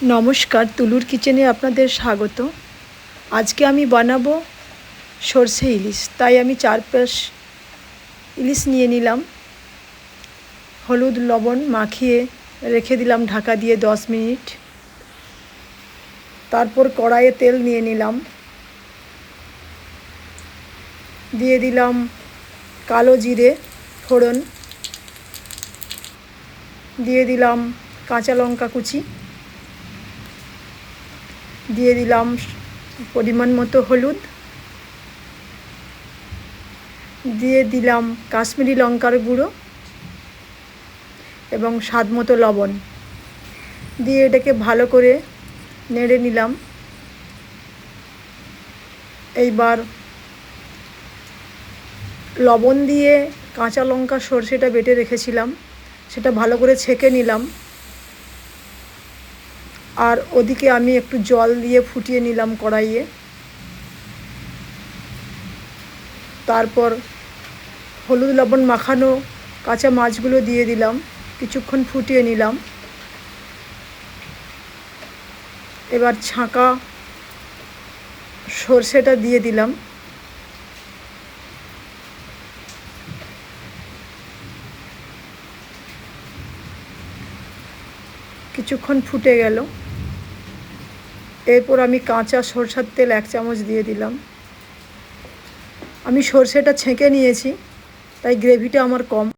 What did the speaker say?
নমস্কার, তুলুর কিচেনে আপনাদের স্বাগত। আজকে আমি বানাবো সর্ষে ইলিশ। তাই আমি চার পিস ইলিশ নিয়ে নিলাম। হলুদ, লবণ মাখিয়ে রেখে দিলাম ঢাকা দিয়ে দশ মিনিট। তারপর কড়াইয়ে তেল নিয়ে নিলাম। দিয়ে দিলাম কালো জিরে ফোড়ন। দিয়ে দিলাম কাঁচা লঙ্কা কুচি। দিয়ে দিলাম পরিমাণ মতো হলুদ। দিয়ে দিলাম কাশ্মীরি লঙ্কার গুঁড়ো এবং স্বাদ মতো লবণ। দিয়ে এটাকে ভালো করে নেড়ে নিলাম। এইবার লবণ দিয়ে কাঁচা লঙ্কা সর্ষেটা বেটে রেখেছিলাম, সেটা ভালো করে ছেঁকে নিলাম। আর ওদিকে আমি একটু জল দিয়ে ফুটিয়ে নিলাম কড়াইয়ে। তারপর হলুদ লবণ মাখানো কাঁচা মাছগুলো দিয়ে দিলাম, কিছুক্ষণ ফুটিয়ে নিলাম। এবার ছাঁকা সর্ষেটা দিয়ে দিলাম। কিছুক্ষণ ফুটে গেল। এরপর আমি কাঁচা সরষার তেল এক চামচ দিয়ে দিলাম। আমি সর্ষেটা ছেঁকে নিয়েছি, তাই গ্রেভিটা আমার কম।